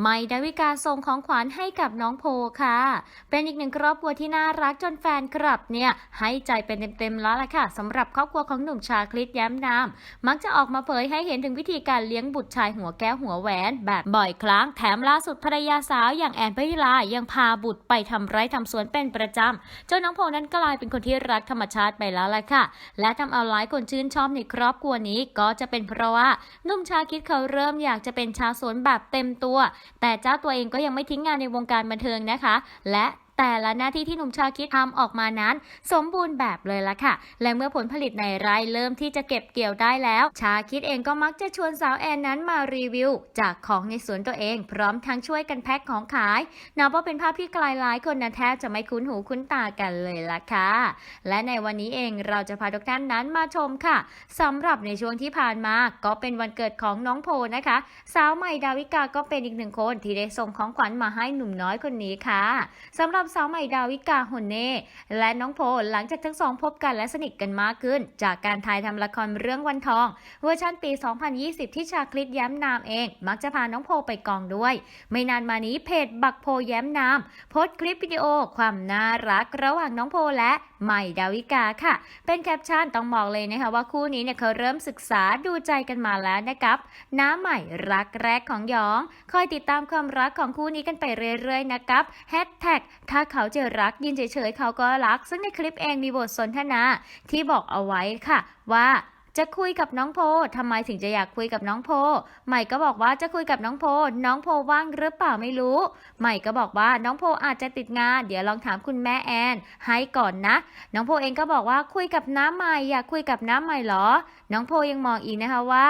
ใหม่ดาวิกาส่งของขวัญให้กับน้องโพค่ะ เป็นอีกหนึ่งครอบครัวที่น่ารักจนแฟนคลับเนี่ยให้ใจเป็นเต็มๆแล้วล่ะค่ะสำหรับครอบครัวของหนุ่มชาคลิตแย้มนามมักจะออกมาเผยให้เห็นถึงวิธีการเลี้ยงบุตรชายหัวแก้วหัวแหวนแบบบ่อยครั้ง แถมล่าสุดภรรยาสาวอย่างแอนพิลายังพาบุตรไปทำไร่ทำสวนเป็นประจำจนน้องโพนั้นกลายเป็นคนที่รักธรรมชาติไปแล้วล่ะค่ะ และทำเอาหลายคนชื่นชอบในครอบครัวนี้ก็จะเป็นเพราะว่าหนุ่มชาคิดเขาเริ่มอยากจะเป็นชาวสวนแบบเต็มตัวแต่เจ้าตัวเองก็ยังไม่ทิ้งงานในวงการบันเทิงนะคะ และ แต่ละหน้าที่ที่หนุ่มชาคิดทำออกมานั้น สมบูรณ์แบบเลยละค่ะ และเมื่อผลผลิตในไร่เริ่มที่จะเก็บเกี่ยวได้แล้ว ชาคิดเองก็มักจะชวนสาวแอนนั้นมารีวิว จากของในสวนตัวเอง พร้อมทั้งช่วยกันแพ็คของขายนับว่าเป็นภาพที่ไกลหลายคนนะแทบจะไม่คุ้นหูคุ้นตากันเลยละค่ะ และในวันนี้เองเราจะพาทุกท่านนั้นมาชมค่ะสำหรับในช่วงที่ผ่านมาก็เป็นวันเกิดของน้องโพนะคะ สาวใหม่ดาวิกาก็เป็นอีกหนึ่งคนที่ได้ส่งของขวัญมาให้หนุ่มน้อยคนนี้ค่ะสำหรับสาวใหม่ดาวิกาฮนเน่และน้องโพหลังจากทั้งสองพบกันและสนิทกันมากขึ้น จากการถ่ายทำละครเรื่องวันทอง เวอร์ชันปี 2020 ที่ชาคลิตแย้มนามเอง มักจะพาน้องโพไปกองด้วย ไม่นานมานี้เพจบักโพแย้มนามโพสต์คลิปวิดีโอ ความน่ารักระหว่างน้องโพและใหม่ดาวิกาค่ะ เป็นแคปชั่นต้องบอกเลยนะคะว่าคู่นี้เนี่ยเขาเริ่มศึกษาดูใจกันมาแล้วนะครับน้าใหม่รักแรกของยอง คอยติดตามความรักของคู่นี้กันไปเรื่อยๆนะครับแฮชแท็กถ้าเขาจะรักยินเฉยๆเขาก็รัก ซึ่งในคลิปเองมีบทสนทนาที่บอกเอาไว้ค่ะว่า จะคุยกับน้องโพทำไมถึงจะอยากคุยกับน้องโพใหม่ก็บอกว่าจะคุยกับน้องโพ น้องโพว่างหรือเปล่าไม่รู้ ใหม่ก็บอกว่าน้องโพอาจจะติดงาน เดี๋ยวลองถามคุณแม่แอนให้ก่อนนะ น้องโพเองก็บอกว่าคุยกับน้าใหม่อยากคุยกับน้าใหม่เหรอ น้องโพยังมองอีกนะคะว่า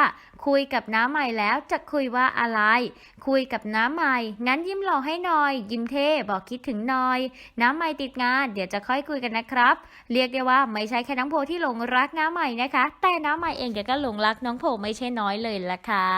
คุยกับน้าใหม่แล้วจะคุยว่าอะไร คุยกับน้าใหม่ งั้นยิ้มหล่อให้หน่อย ยิ้มเท่บอกคิดถึงหน่อย น้าใหม่ติดงาน เดี๋ยวจะค่อยคุยกันนะครับ เรียกได้ว่าไม่ใช่แค่น้องโพที่หลงรักน้าใหม่นะคะ แต่น้าใหม่เองแกก็หลงรักน้องโผไม่ใช่น้อยเลยละค่ะ